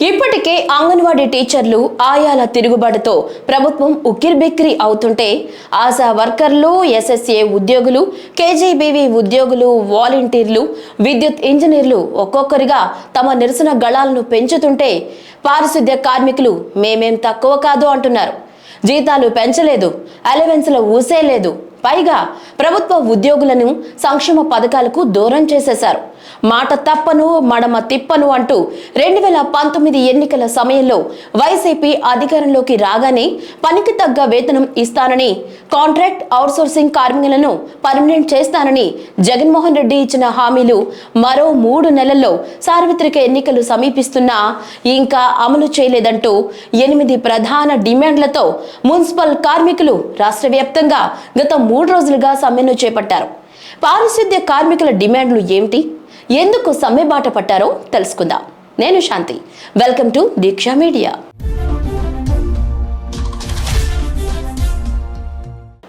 ఇప్పటికే అంగన్వాడీ టీచర్లు ఆయాల తిరుగుబాటుతో ప్రభుత్వం ఉక్కిరిబిక్కిరి అవుతుంటే ఆశా వర్కర్లు ఎస్ఎస్ఏ ఉద్యోగులు కేజీబీవీ ఉద్యోగులు వాలంటీర్లు విద్యుత్ ఇంజనీర్లు ఒక్కొక్కరిగా తమ నిరసన గళాలను పెంచుతుంటే పారిశుద్ధ్య కార్మికులు మేమేం తక్కువ కాదు అంటున్నారు. జీతాలు పెంచలేదు అలవెన్స్ల ఊసే లేదు పైగా ప్రభుత్వ ఉద్యోగులను సంక్షేమ పథకాలకు దూరం చేసేశారు. మాట తప్పను మడమ తిప్పను అంటూ రెండు వేల పంతొమ్మిది ఎన్నికల సమయంలో వైసీపీ అధికారంలోకి రాగానే పనికి తగ్గ వేతనం ఇస్తానని కాంట్రాక్ట్ అవుట్సోర్సింగ్ కార్మికులను పర్మనెంట్ చేస్తానని జగన్మోహన్ రెడ్డి ఇచ్చిన హామీలు మరో మూడు నెలల్లో సార్వత్రిక ఎన్నికలు సమీపిస్తున్నా ఇంకా అమలు చేయలేదంటూ ఎనిమిది ప్రధాన డిమాండ్లతో మున్సిపల్ కార్మికులు రాష్ట్ర వ్యాప్తంగా గత మూడు రోజులుగా సమ్మెను చేపట్టారు. పారిశుద్ధ్య కార్మికుల డిమాండ్లు ఏమిటి? ఎందుకు సమ్మె బాట పట్టారో తెలుసుకుందాం. నేను Shanti. Welcome to Deeksha media.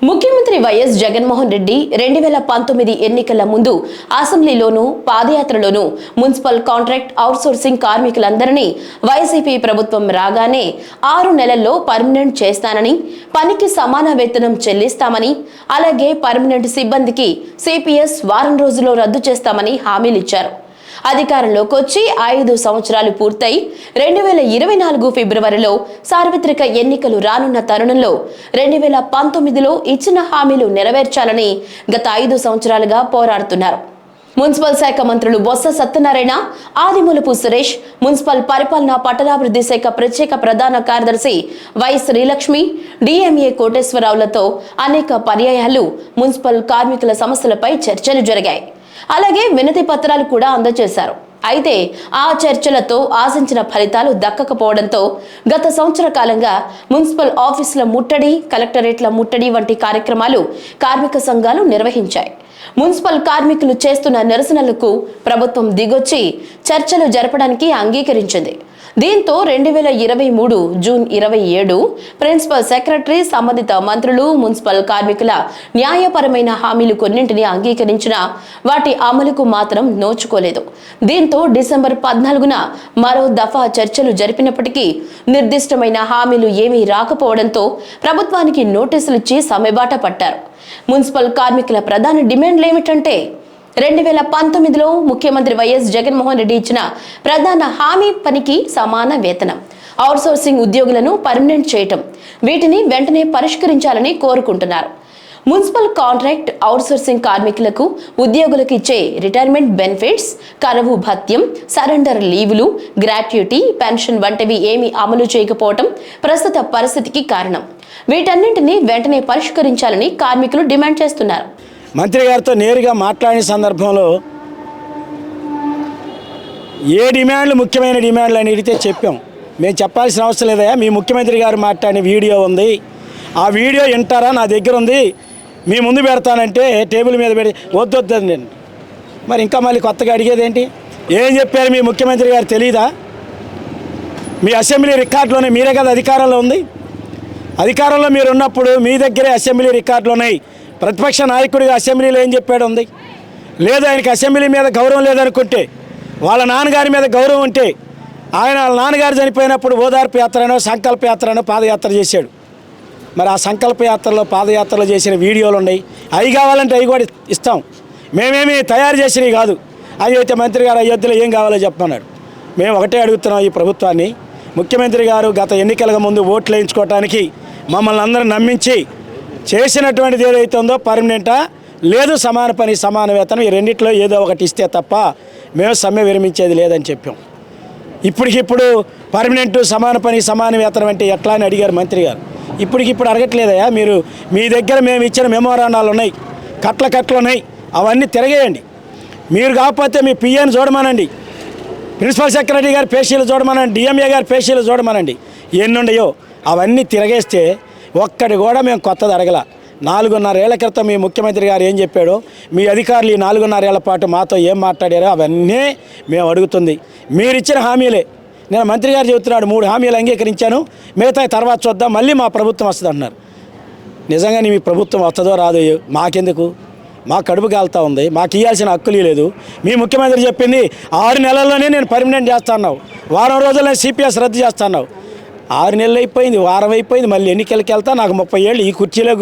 ముఖ్యమంత్రి వైఎస్ జగన్మోహన్ రెడ్డి రెండు వేల పంతొమ్మిది ఎన్నికల ముందు అసెంబ్లీలోనూ పాదయాత్రలోనూ మున్సిపల్ కాంట్రాక్ట్ అవుట్సోర్సింగ్ కార్మికులందరినీ వైసీపీ ప్రభుత్వం రాగానే ఆరు నెలల్లో పర్మనెంట్ చేస్తానని పనికి సమాన వేతనం చెల్లిస్తామని అలాగే పర్మనెంట్ సిబ్బందికి సిపిఎస్ వారం రోజుల్లో రద్దు చేస్తామని హామీలిచ్చారు. అధికారంలోకి వచ్చి ఐదు సంవత్సరాలు పూర్తయి రెండు వేల ఇరవై నాలుగు ఫిబ్రవరిలో సార్వత్రిక ఎన్నికలు రానున్న తరుణంలో రెండు వేల పంతొమ్మిదిలో ఇచ్చిన హామీలు నెరవేర్చాలని గత ఐదు సంవత్సరాలుగా పోరాడుతున్నారు. మున్సిపల్ శాఖ మంత్రులు బొత్స సత్యనారాయణ ఆదిమూలపు సురేష్ మున్సిపల్ పరిపాలన పట్టణాభివృద్ధి శాఖ ప్రత్యేక ప్రధాన కార్యదర్శి వై శ్రీలక్ష్మి డిఎంఏ కోటేశ్వరరావులతో అనేక పర్యాయాలు మున్సిపల్ కార్మికుల సమస్యలపై చర్చలు జరిగాయి. అలాగే వినతి పత్రాలు కూడా అందజేశారు. అయితే ఆ చర్చలతో ఆశించిన ఫలితాలు దక్కకపోవడంతో గత సంవత్సర కాలంగా మున్సిపల్ ఆఫీసుల ముట్టడి కలెక్టరేట్ల ముట్టడి వంటి కార్యక్రమాలు కార్మిక సంఘాలు నిర్వహించాయి. మున్సిపల్ కార్మికులు చేస్తున్న నిరసనలకు ప్రభుత్వం దిగొచ్చి చర్చలు జరపడానికి అంగీకరించింది. దీంతో రెండు వేల ఇరవై మూడు జూన్ ఇరవై ఏడు ప్రిన్సిపల్ సెక్రటరీ సంబంధిత మంత్రులు మున్సిపల్ కార్మికుల న్యాయపరమైన హామీలు కొన్నింటిని అంగీకరించిన వాటి అమలుకు మాత్రం నోచుకోలేదు. దీంతో డిసెంబర్ పద్నాలుగున మరో దఫా చర్చలు జరిపినప్పటికీ నిర్దిష్టమైన హామీలు ఏమీ రాకపోవడంతో ప్రభుత్వానికి నోటీసులు ఇచ్చి సమ్మెబాట పట్టారు. మున్సిపల్ కార్మికుల ప్రధాన డిమాండ్లు ఏమిటంటే రెండు వేల పంతొమ్మిదిలో ముఖ్యమంత్రి వైఎస్ జగన్మోహన్ రెడ్డి ఇచ్చిన ప్రధాన హామీ పనికి సమాన వేతనం. అవుట్సోర్సింగ్ ఉద్యోగులను పర్మనెంట్ చేయటం. వీటిని వెంటనే పరిష్కరించాలని కోరుకుంటున్నారు. మున్సిపల్ కాంట్రాక్ట్ అవుట్సోర్సింగ్ కార్మికులకు ఉద్యోగులకు ఇచ్చే రిటైర్మెంట్ బెనిఫిట్స్ కరవు భత్యం సరెండర్ లీవులు గ్రాట్యుటీ పెన్షన్ వంటివి ఏమీ అమలు చేయకపోవటం ప్రస్తుత పరిస్థితికి కారణం. వీటన్నింటినీ వెంటనే పరిష్కరించాలని కార్మికులు డిమాండ్ చేస్తున్నారు. మంత్రి గారితో నేరుగా మాట్లాడిన సందర్భంలో ఏ డిమాండ్లు ముఖ్యమైన డిమాండ్లు అని అడిగితే చెప్పాం. మేము చెప్పాల్సిన అవసరం లేదయా మీ ముఖ్యమంత్రి గారు మాట్లాడిన వీడియో ఉంది. ఆ వీడియో వింటారా? నా దగ్గర ఉంది. మీ ముందు పెడతానంటే టేబుల్ మీద పెడి వద్దొద్దండి మరి ఇంకా మళ్ళీ కొత్తగా అడిగేది ఏంటి? ఏం చెప్పారు మీ ముఖ్యమంత్రి గారు తెలీదా? మీ అసెంబ్లీ రికార్డులోనే మీరే కదా అధికారంలో ఉంది. అధికారంలో మీరు ఉన్నప్పుడు మీ దగ్గరే అసెంబ్లీ రికార్డులు ఉన్నాయి. ప్రతిపక్ష నాయకుడిగా అసెంబ్లీలో ఏం చెప్పాడు ఉంది? లేదు ఆయనకి అసెంబ్లీ మీద గౌరవం లేదనుకుంటే వాళ్ళ నాన్నగారి మీద గౌరవం ఉంటే ఆయన వాళ్ళ నాన్నగారు చనిపోయినప్పుడు ఓదార్పు యాత్రనో సంకల్ప యాత్రనో పాదయాత్ర చేశాడు. మరి ఆ సంకల్ప యాత్రలో పాదయాత్రలో చేసిన వీడియోలు ఉన్నాయి. అవి కావాలంటే అవి కూడా ఇస్తాం. మేమేమి తయారు చేసినవి కాదు. అవి అయితే మంత్రి గారు అయోధ్యలో ఏం కావాలో చెప్పమన్నాడు. మేము ఒకటే అడుగుతున్నాం ఈ ప్రభుత్వాన్ని. ముఖ్యమంత్రి గారు గత ఎన్నికలకు ముందు ఓట్లు వేయించుకోవటానికి మమ్మల్ని అందరూ నమ్మించి చేసినటువంటిది ఏదైతే ఉందో పర్మనెంటా లేదు సమాన పని సమాన వేతనం ఈ రెండిట్లో ఏదో ఒకటి ఇస్తే తప్ప మేము సమ్మె విరమించేది లేదని చెప్పాం. ఇప్పటికిప్పుడు పర్మనెంట్ సమాన పని సమాన వేతనం అంటే ఎట్లా అని అడిగారు మంత్రి గారు. ఇప్పటికిప్పుడు అడగట్లేదయా మీరు మీ దగ్గర మేము ఇచ్చిన మెమోరాండాలు ఉన్నాయి కట్ల కట్లు ఉన్నాయి అవన్నీ తిరగేయండి. మీరు కాకపోతే మీ పిఎని చూడమనండి ప్రిన్సిపల్ సెక్రటరీ గారి పేషీలు చూడమనండి డిఎంఏ గారి పేషీలు చూడమనండి. ఎన్ని అవన్నీ తిరగేస్తే ఒక్కటి కూడా మేము కొత్తది అడగల. నాలుగున్నరేళ్ళ క్రితం మీ ముఖ్యమంత్రి గారు ఏం చెప్పాడో? మీ అధికారులు ఈ నాలుగున్నరేళ్ళ పాటు మాతో ఏం మాట్లాడారో అవన్నీ మేము అడుగుతుంది. మీరిచ్చిన హామీలే. నేను మంత్రి గారు చెబుతున్నాడు మూడు హామీలు అంగీకరించాను. మిగతా తర్వాత చూద్దాం మళ్ళీ మా ప్రభుత్వం వస్తుంది అంటున్నారు. నిజంగానే మీ ప్రభుత్వం వస్తుందో రాదో మాకెందుకు? మా కడుపు కాలుతా ఉంది మాకు ఇవ్వాల్సిన హక్కులు లేదు. మీ ముఖ్యమంత్రి చెప్పింది ఆరు నెలల్లోనే నేను పర్మనెంట్ చేస్తాను వారం రోజుల్లో సిపిఎస్ రద్దు చేస్తాను ఆరు నెలలు అయిపోయింది వారం అయిపోయింది మళ్ళీ ఎన్నికలకి వెళ్తా నాకు ముప్పై ఏళ్ళు ఈ కుర్చీలో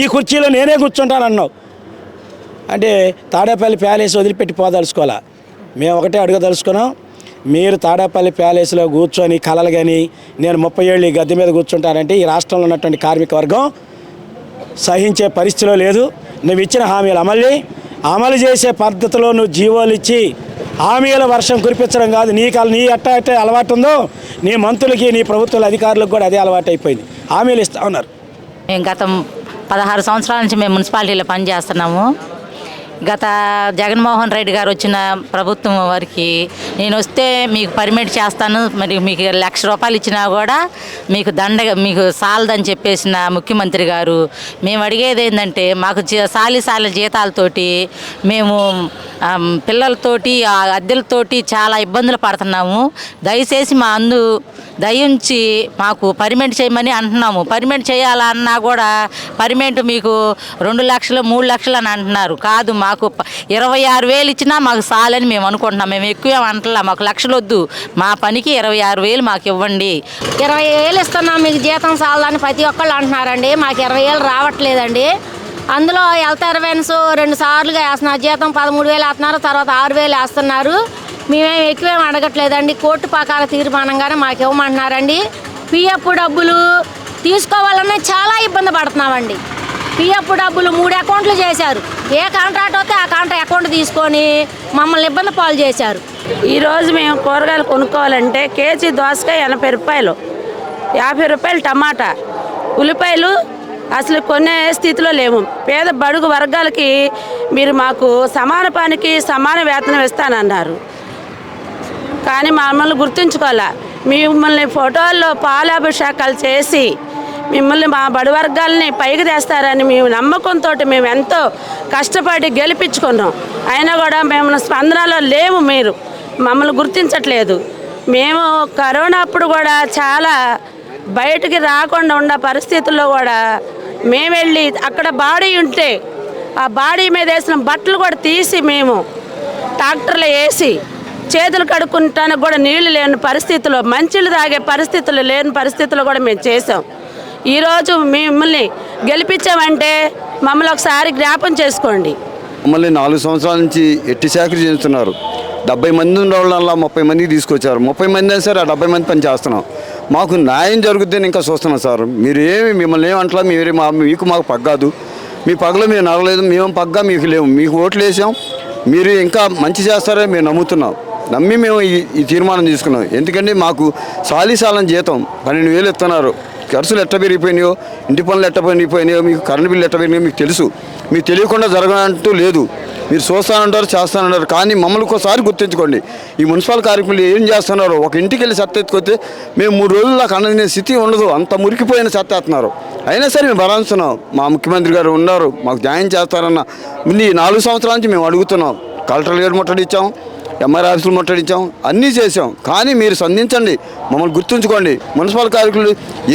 ఈ కుర్చీలో నేనే కూర్చుంటానన్నావు. అంటే తాడేపల్లి ప్యాలెస్ వదిలిపెట్టి పోదలుచుకోవాలా? మేము ఒకటే అడగదలుచుకున్నాం మీరు తాడేపల్లి ప్యాలెస్లో కూర్చొని కలలు కానీ నేను ముప్పై ఏళ్ళు ఈ గద్దె మీద కూర్చుంటానంటే ఈ రాష్ట్రంలో ఉన్నటువంటి కార్మిక వర్గం సహించే పరిస్థితిలో లేదు. నువ్వు ఇచ్చిన హామీలు అమల్లి అమలు చేసే పద్ధతిలో నువ్వు జీవోలు ఇచ్చి హామీల వర్షం కురిపించడం కాదు. నీ నీ అట్ట అట్టే అలవాటు ఉందో నీ మంత్రులకి నీ ప్రభుత్వ అధికారులకు కూడా అదే అలవాటు అయిపోయింది. హామీలు ఇస్తా ఉన్నారు. మేము గత పదహారు సంవత్సరాల నుంచి మేము మున్సిపాలిటీలో పనిచేస్తున్నాము. గత జగన్మోహన్ రెడ్డి గారు వచ్చిన ప్రభుత్వం వారికి నేను వస్తే మీకు పర్మిట్ చేస్తాను మరి మీకు లక్ష రూపాయలు ఇచ్చినా కూడా మీకు దండ మీకు సాలదని చెప్పేసిన ముఖ్యమంత్రి గారు మేము అడిగేది ఏంటంటే మాకు జీ- సాలి సాలి జీతాలతోటి మేము పిల్లలతోటి ఆ అద్దెలతోటి చాలా ఇబ్బందులు పడుతున్నాము. దయచేసి మా అందు దయించి మాకు పర్మిట్ చేయమని అంటున్నాము. పర్మిట్ చేయాలన్నా కూడా పర్మిట్ మీకు రెండు లక్షలు మూడు లక్షలు అని అంటున్నారు. కాదు మా మాకు ఇరవై ఆరు వేలు ఇచ్చినా మాకు చాలని మేము అనుకుంటున్నాం. మేము ఎక్కువ అంటలా మాకు లక్షలు వద్దు మా పనికి ఇరవై ఆరు వేలు మాకు ఇవ్వండి. ఇరవై వేలు ఇస్తున్నాం మీకు జీతం చాలని ప్రతి ఒక్కళ్ళు అంటున్నారండి. మాకు ఇరవై వేలు రావట్లేదండి. అందులో హెల్త్ అరవెన్స్ రెండు సార్లుగా వేస్తున్నారు. జీతం పదమూడు వేలు వేస్తున్నారు తర్వాత ఆరు వేలు వేస్తున్నారు. మేమేం ఎక్కువేం అడగట్లేదండి. కోర్టు పకాల తీర్మానంగానే మాకు ఇవ్వమంటున్నారండి. పిఎఫ్ డబ్బులు తీసుకోవాలన్నా చాలా ఇబ్బంది పడుతున్నామండి. పిఎఫ్ డబ్బులు మూడు అకౌంట్లు చేశారు. ఏ కాంట్రాక్ట్ వస్తే ఆ కాంట్రాక్ట్ అకౌంట్ తీసుకొని మమ్మల్ని ఇబ్బంది పాలు చేశారు. ఈరోజు మేము కూరగాయలు కొనుక్కోవాలంటే కేజీ దోసకాయ ఎనభై రూపాయలు యాభై రూపాయలు టమాటా ఉల్లిపాయలు అసలు కొనే స్థితిలో లేము. పేద బడుగు వర్గాలకి మీరు మాకు సమాన పనికి సమాన వేతనం ఇస్తానన్నారు. కానీ మమ్మల్ని గుర్తుంచుకోవాలా? మిమ్మల్ని ఫోటోల్లో పాలాభిషేకాలు చేసి మిమ్మల్ని మా బడి వర్గాలని పైకి తెస్తారని మేము నమ్మకంతో మేము ఎంతో కష్టపడి గెలిపించుకున్నాం. అయినా కూడా మేము స్పందనలో లేవు మీరు. మమ్మల్ని గుర్తించట్లేదు. మేము కరోనా అప్పుడు కూడా చాలా బయటికి రాకుండా ఉన్న పరిస్థితుల్లో కూడా మేము వెళ్ళి అక్కడ బాడీ ఉంటే ఆ బాడీ మీద వేసిన బట్టలు కూడా తీసి మేము ట్రాక్టర్లో వేసి చేతులు కడుక్కుంటానికి కూడా నీళ్ళు లేని పరిస్థితుల్లో మంచిలు తాగే పరిస్థితులు లేని పరిస్థితుల్లో కూడా మేము చేసాం ఈరోజు మిమ్మల్ని గెలిపించామంటే మమ్మల్ని ఒకసారి జ్ఞాపం చేసుకోండి. మమ్మల్ని నాలుగు సంవత్సరాల నుంచి ఎట్టి చాకరీ చేస్తున్నారు. డెబ్బై మంది ఉన్న ముప్పై మందికి తీసుకొచ్చారు. ముప్పై మంది అయినా సరే ఆ డెబ్బై మంది పని చేస్తున్నాం. మాకు న్యాయం జరుగుతుందని ఇంకా చూస్తున్నాం సార్. మీరు ఏమి మిమ్మల్ని ఏమంటలా మీరు మా మీకు మాకు పగ్గాదు మీ పగలు మీరు నడలేదు మేము పగ్గా మీకు లేవు. మీకు ఓట్లు వేసాం. మీరు ఇంకా మంచి చేస్తారని మేము నమ్ముతున్నాం. నమ్మి మేము ఈ ఈ తీర్మానం తీసుకున్నాం. ఎందుకంటే మాకు సాలిసాలం జీతం పన్నెండు వేలు ఇస్తున్నారు. ఖర్చులు ఎట్ట పెరిగిపోయినాయో ఇంటి పనులు ఎట్ట పెరిగిపోయినాయో మీకు కరెంట్ బిల్లు ఎట్ట పెరిగినాయో మీకు తెలుసు. మీకు తెలియకుండా జరగనంటూ లేదు. మీరు చూస్తానంటారు చేస్తానంటారు కానీ మమ్మల్ని ఒకసారి గుర్తించుకోండి. ఈ మున్సిపల్ కార్మికులు ఏం చేస్తున్నారో ఒక ఇంటికి వెళ్ళి చెత్త ఎత్తుకొస్తే మేము మూడు రోజులు నాకు అన్నది స్థితి ఉండదు అంత మురికిపోయిన చెత్త ఎత్తున్నారు అయినా సరే మేము భరాంచున్నాం మా ముఖ్యమంత్రి గారు ఉన్నారు మాకు న్యాయం చేస్తారన్న ఈ నాలుగు సంవత్సరాల నుంచి మేము అడుగుతున్నాం. కలెక్టర్ గారు ముట్టడిచ్చాం ఎంఆర్ ఆఫీసులు ముట్టడించాం. అన్నీ చేసాం కానీ మీరు సంధించండి. మమ్మల్ని గుర్తుంచుకోండి. మున్సిపల్ కార్మికులు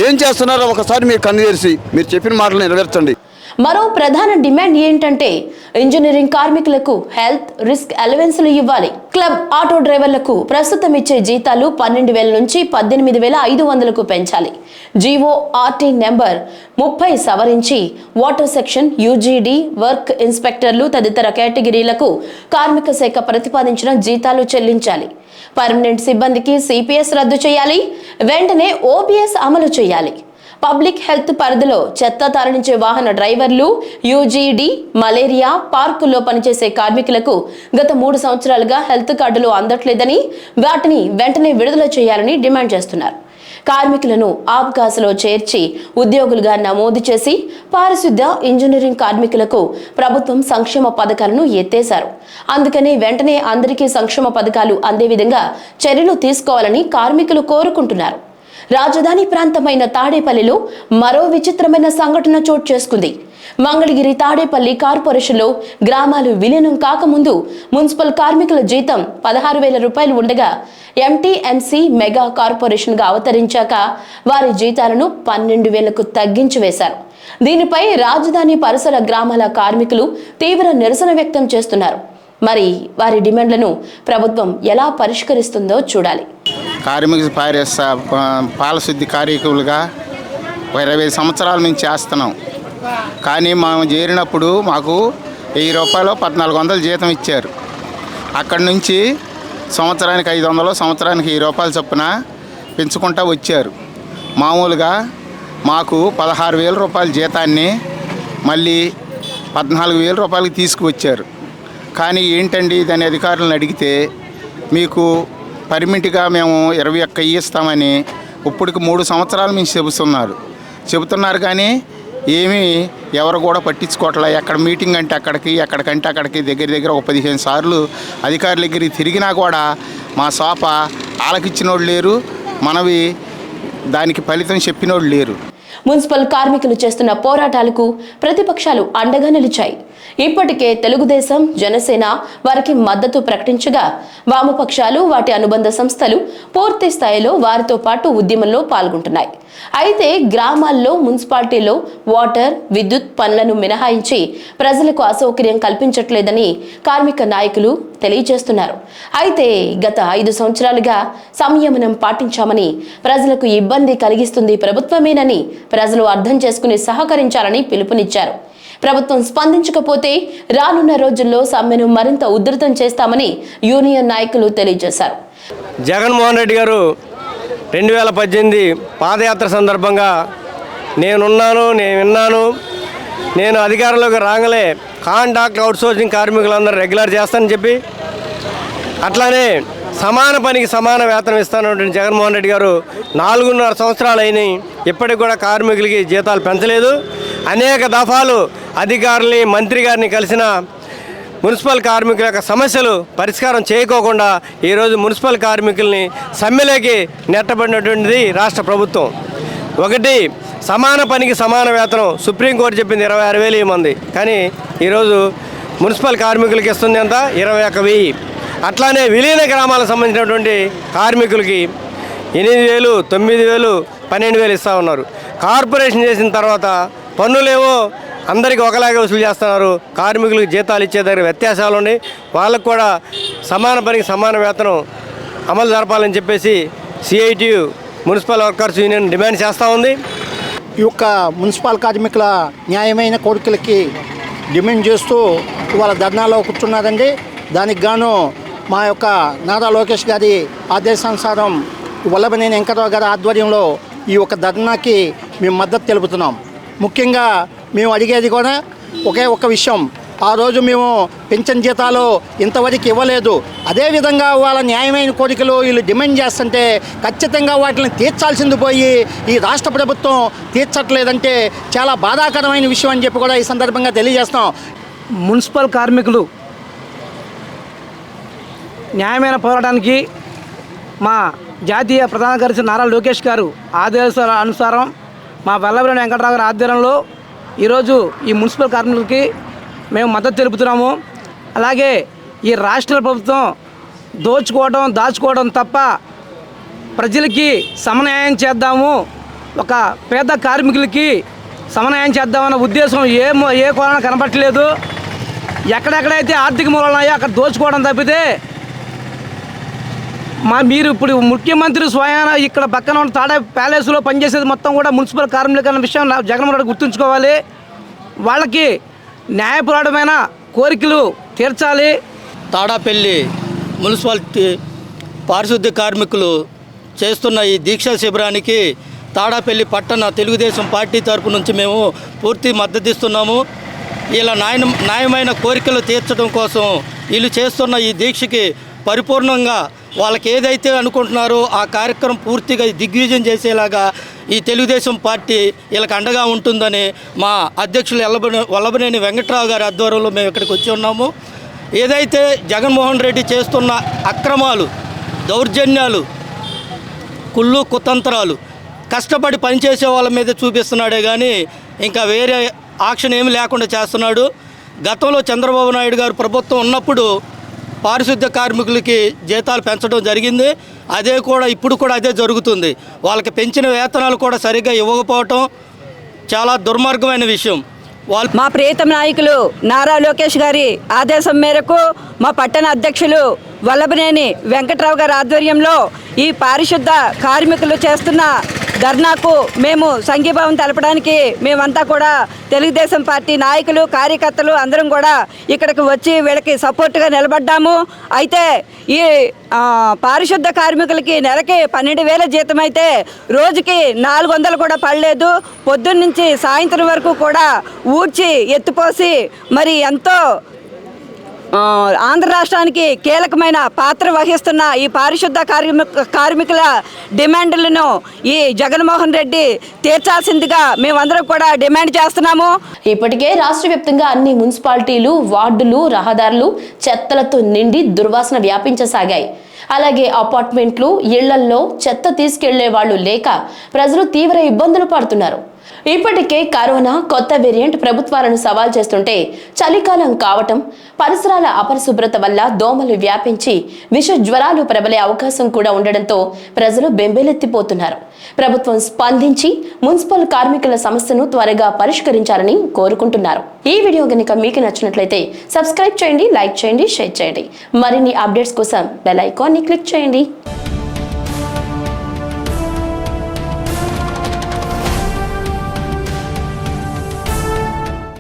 ఏం చేస్తున్నారో ఒకసారి మీరు కన్ను తెరిచి మీరు చెప్పిన మాటలు నెరవేర్చండి. మరో ప్రధాన డిమాండ్ ఏంటంటే ఇంజనీరింగ్ కార్మికులకు హెల్త్ రిస్క్ అలవెన్స్లు ఇవ్వాలి. క్లబ్ ఆటో డ్రైవర్లకు ప్రస్తుతం ఇచ్చే జీతాలు పన్నెండు వేల నుంచి పద్దెనిమిది వేల ఐదు వందలకు పెంచాలి. జీవో ఆర్టీ నెంబర్ ముప్పై సవరించి water section UGD work inspectors తదితర కేటగిరీలకు కార్మిక శాఖ ప్రతిపాదించిన జీతాలు చెల్లించాలి. పర్మనెంట్ సిబ్బందికి సిపిఎస్ రద్దు చేయాలి. వెంటనే ఓపీఎస్ అమలు చేయాలి. పబ్లిక్ హెల్త్ పరిధిలో చెత్త తరలించే వాహన డ్రైవర్లు యూజీడీ మలేరియా పార్కుల్లో పనిచేసే కార్మికులకు గత మూడు సంవత్సరాలుగా హెల్త్ కార్డులు అందట్లేదని వాటిని వెంటనే విడుదల చేయాలని డిమాండ్ చేస్తున్నారు. కార్మికులను ఆబ్కాస్లో చేర్చి ఉద్యోగులుగా నమోదు చేసి పారిశుద్ధ్య ఇంజనీరింగ్ కార్మికులకు ప్రభుత్వం సంక్షేమ పథకాలను ఎత్తేశారు. అందుకని వెంటనే అందరికీ సంక్షేమ పథకాలు అందే విధంగా చర్యలు తీసుకోవాలని కార్మికులు కోరుకుంటున్నారు. రాజధాని ప్రాంతమైన తాడేపల్లిలో మరో విచిత్రమైన సంఘటన చోటు చేసుకుంది. మంగళగిరి తాడేపల్లి కార్పొరేషన్లో గ్రామాలు విలీనం కాకముందు మున్సిపల్ కార్మికుల జీతం పదహారు వేల రూపాయలు ఉండగా ఎంటీఎంసీ మెగా కార్పొరేషన్గా అవతరించాక వారి జీతాలను పన్నెండు వేలకు తగ్గించి వేశారు. దీనిపై రాజధాని పరిసర గ్రామాల కార్మికులు తీవ్ర నిరసన వ్యక్తం చేస్తున్నారు. మరి వారి డిమాండ్లను ప్రభుత్వం ఎలా పరిష్కరిస్తుందో చూడాలి. కార్మిక పారిశ పాలశుద్ధి కార్మికులుగా ఇరవై సంవత్సరాల నుంచి చేస్తున్నాం. కానీ మేము చేరినప్పుడు మాకు వెయ్యి రూపాయలు పద్నాలుగు వందలు జీతం ఇచ్చారు. అక్కడి నుంచి సంవత్సరానికి ఐదు వందలు సంవత్సరానికి వెయ్యి రూపాయలు చొప్పున పెంచుకుంటూ వచ్చారు. మామూలుగా మాకు పదహారు వేల రూపాయల జీతాన్ని మళ్ళీ పద్నాలుగు వేల రూపాయలకి తీసుకువచ్చారు. కానీ ఏంటండి దాని అధికారులను అడిగితే మీకు పర్మిట్గా మేము ఇరవై ఒక్క ఇస్తామని ఇప్పటికి మూడు సంవత్సరాలు నుంచి చెబుతున్నారు. చెబుతున్నారు కానీ ఏమీ ఎవరు కూడా పట్టించుకోవట్లే. ఎక్కడ మీటింగ్ అంటే అక్కడికి ఎక్కడికంటే అక్కడికి దగ్గర దగ్గర ఒక పదిహేను సార్లు అధికారుల దగ్గరికి తిరిగినా కూడా మా సోప ఆలకిచ్చినోడు లేరు మనవి దానికి ఫలితం చెప్పినోళ్ళు లేరు. మున్సిపల్ కార్మికులు చేస్తున్న పోరాటాలకు ప్రతిపక్షాలు అండగా నిలిచాయి. ఇప్పటికే తెలుగుదేశం జనసేన వారికి మద్దతు ప్రకటించగా వామపక్షాలు వాటి అనుబంధ సంస్థలు పూర్తి స్థాయిలో వారితో పాటు ఉద్యమంలో పాల్గొంటున్నాయి. అయితే గ్రామాల్లో మున్సిపాలిటీలో వాటర్ విద్యుత్ పనులను మినహాయించి ప్రజలకు అసౌకర్యం కల్పించట్లేదని కార్మిక నాయకులు తెలియజేస్తున్నారు. అయితే గత ఐదు సంవత్సరాలుగా సంయమనం పాటించామని ప్రజలకు ఇబ్బంది కలిగిస్తుంది ప్రభుత్వమేనని ప్రజలు అర్థం చేసుకుని సహకరించాలని పిలుపునిచ్చారు. ప్రభుత్వం స్పందించకపోతే రానున్న రోజుల్లో సమ్మెను మరింత ఉధృతం చేస్తామని యూనియన్ నాయకులు తెలియజేశారు. జగన్మోహన్ రెడ్డి గారు రెండు వేల పద్దెనిమిది పాదయాత్ర సందర్భంగా నేనున్నాను నేను విన్నాను నేను అధికారంలోకి రాగలే కాంట్రాక్ట్ అవుట్సోర్సింగ్ కార్మికులందరూ రెగ్యులర్ చేస్తానని చెప్పి అట్లానే సమాన పనికి సమాన వేతనం ఇస్తానటువంటి జగన్మోహన్ రెడ్డి గారు నాలుగున్నర సంవత్సరాలు అయినాయి. ఇప్పటికి కూడా కార్మికులకి జీతాలు పెంచలేదు. అనేక దఫాలు అధికారుల్ని మంత్రి గారిని కలిసిన మున్సిపల్ కార్మికుల యొక్క సమస్యలు పరిష్కారం చేయకోకుండా ఈరోజు మున్సిపల్ కార్మికుల్ని సమ్మెలోకి నెట్టబడినటువంటిది రాష్ట్ర ప్రభుత్వం. ఒకటి సమాన పనికి సమాన వేతనం. సుప్రీంకోర్టు చెప్పింది ఇరవై ఆరు వేలు ఇవ్వమంది కానీ ఈరోజు మున్సిపల్ కార్మికులకి ఇస్తుంది ఎంత? ఇరవై ఒక వెయ్యి. అట్లానే విలీన గ్రామాలకు సంబంధించినటువంటి కార్మికులకి ఎనిమిది వేలు తొమ్మిది వేలు పన్నెండు వేలు ఇస్తూ ఉన్నారు. కార్పొరేషన్ చేసిన తర్వాత పన్నులేవో అందరికీ ఒకలాగే వసూలు చేస్తున్నారు. కార్మికులకు జీతాలు ఇచ్చే దగ్గర వ్యత్యాసాలు ఉన్నాయి. వాళ్ళకు కూడా సమాన పనికి సమాన వేతనం అమలు జరపాలని చెప్పేసి CITU municipal workers union demand చేస్తూ ఉంది. ఈ యొక్క మున్సిపల్ కార్మికుల న్యాయమైన కోరికలకి డిమాండ్ చేస్తూ ఇవాళ ధర్నాలో కూర్చున్నారండి. దానికి గాను మా యొక్క నారా లోకేష్ గారి ఆదేశానుసారం వల్లభనేని వెంకటరావు గారి ఆధ్వర్యంలో ఈ యొక్క ధర్నాకి మేము మద్దతు తెలుపుతున్నాం. ముఖ్యంగా మేము అడిగేది కూడా ఒకే ఒక విషయం. ఆ రోజు మేము పెన్షన్ జీతాలు ఇంతవరకు ఇవ్వలేదు. అదేవిధంగా వాళ్ళ న్యాయమైన కోరికలు వీళ్ళు డిమాండ్ చేస్తుంటే ఖచ్చితంగా వాటిని తీర్చాల్సింది పోయి ఈ రాష్ట్ర ప్రభుత్వం తీర్చట్లేదంటే చాలా బాధాకరమైన విషయం అని చెప్పి కూడా ఈ సందర్భంగా తెలియజేస్తాం. మున్సిపల్ కార్మికులు న్యాయమైన పోరాటానికి మా జాతీయ ప్రధాన కార్యదర్శి నారా లోకేష్ గారు ఆదేశాల అనుసారం మా వల్లభరేణి వెంకటరావు గారి ఆధ్వర్యంలో ఈరోజు ఈ మున్సిపల్ కార్మికులకి మేము మద్దతు తెలుపుతున్నాము. అలాగే ఈ రాష్ట్ర ప్రభుత్వం దోచుకోవడం దాచుకోవడం తప్ప ప్రజలకి సమన్యాయం చేద్దాము. ఒక పేద కార్మికులకి సమన్యాయం చేద్దామన్న ఉద్దేశం ఏ ఏ కోణాన కనపట్టలేదు ఎక్కడెక్కడైతే ఆర్థిక మూలాలు ఉన్నాయో అక్కడ దోచుకోవడం తప్పితే మా మీరు ఇప్పుడు ముఖ్యమంత్రి స్వయాన ఇక్కడ పక్కన ఉన్న తాడా ప్యాలెస్లో పనిచేసేది మొత్తం కూడా మున్సిపల్ కార్మికులు అన్న విషయం నా- జగన్మోహన్ రెడ్డి గుర్తుంచుకోవాలి. వాళ్ళకి న్యాయపరమైన కోరికలు తీర్చాలి. తాడాపల్లి మున్సిపాలిటీ పారిశుద్ధ్య కార్మికులు చేస్తున్న ఈ దీక్షా శిబిరానికి తాడాపల్లి పట్టణ తెలుగుదేశం పార్టీ తరపు నుంచి మేము పూర్తి మద్దతిస్తున్నాము. ఇలా న్యాయ న్యాయమైన కోరికలు తీర్చడం కోసం వీళ్ళు చేస్తున్న ఈ దీక్షకి పరిపూర్ణంగా వాళ్ళకి ఏదైతే అనుకుంటున్నారో ఆ కార్యక్రమం పూర్తిగా దిగ్విజయం చేసేలాగా ఈ తెలుగుదేశం పార్టీ వీళ్ళకి అండగా ఉంటుందని మా అధ్యక్షులు ఎల్లబని వల్లభనేని వెంకట్రావు గారి ఆధ్వర్యంలో మేము ఇక్కడికి వచ్చి ఉన్నాము. ఏదైతే జగన్మోహన్ రెడ్డి చేస్తున్న అక్రమాలు దౌర్జన్యాలు కుళ్ళు కుతంత్రాలు కష్టపడి పనిచేసే వాళ్ళ మీద చూపిస్తున్నాడే కానీ ఇంకా వేరే ఆక్షన్ ఏమి లేకుండా చేస్తున్నాడు. గతంలో చంద్రబాబు నాయుడు గారు ప్రభుత్వం ఉన్నప్పుడు పారిశుద్ధ్య కార్మికులకి జీతాలు పెంచడం జరిగింది. అదే కూడా ఇప్పుడు కూడా అదే జరుగుతుంది. వాళ్ళకి పెంచిన వేతనాలు కూడా సరిగ్గా ఇవ్వకపోవటం చాలా దుర్మార్గమైన విషయం. వాళ్ళు మా ప్రియతమ నాయకులు నారా లోకేష్ గారి ఆదేశం మేరకు మా పట్టణ అధ్యక్షులు వల్లభనేని వెంకట్రావు గారి ఆధ్వర్యంలో ఈ పారిశుద్ధ కార్మికులు చేస్తున్న ధర్నాకు మేము సంఘీభావం తెలపడానికి మేమంతా కూడా తెలుగుదేశం పార్టీ నాయకులు కార్యకర్తలు అందరం కూడా ఇక్కడికి వచ్చి వీళ్ళకి సపోర్ట్గా నిలబడ్డాము. అయితే ఈ పారిశుద్ధ కార్మికులకి నెలకి పన్నెండు వేల జీతం అయితే రోజుకి నాలుగు వందలు కూడా పడలేదు. పొద్దున్న నుంచి సాయంత్రం వరకు కూడా ఊడ్చి ఎత్తుపోసి మరి ఎంతో ఆంధ్ర రాష్ట్రానికి కీలకమైన పాత్ర వహిస్తున్న ఈ పారిశుద్ధ కార్మిక కార్మికుల డిమాండ్లను ఈ జగన్మోహన్ రెడ్డి తీర్చాల్సిందిగా మేమందరం కూడా డిమాండ్ చేస్తున్నాము. ఇప్పటికే రాష్ట్ర వ్యాప్తంగా అన్ని మున్సిపాలిటీలు వార్డులు రహదారులు చెత్తలతో నిండి దుర్వాసన వ్యాపించసాగాయి. అలాగే అపార్ట్మెంట్లు ఇళ్ళల్లో చెత్త తీసుకెళ్ళే వాళ్ళు లేక ప్రజలు తీవ్ర ఇబ్బందులు పడుతున్నారు. ఇప్పటికే కరోనా కొత్త వేరియంట్ ప్రభుత్వాలను సవాల్ చేస్తుంటే చలికాలం కావటం పరిసరాల అపరిశుభ్రత వల్ల దోమలు వ్యాపించి విష జ్వరాలు ప్రబలే అవకాశం కూడా ఉండడంతో ప్రజలు బెంబేలెత్తిపోతున్నారు. ప్రభుత్వం స్పందించి మున్సిపల్ కార్మికుల సమస్యను త్వరగా పరిష్కరించాలని కోరుకుంటున్నారు. ఈ వీడియో కనుక మీకు నచ్చినట్లయితే సబ్స్క్రైబ్ చేయండి లైక్ చేయండి షేర్ చేయండి. మరిన్ని అప్డేట్స్ కోసం బెల్ ఐకాన్ని క్లిక్ చేయండి.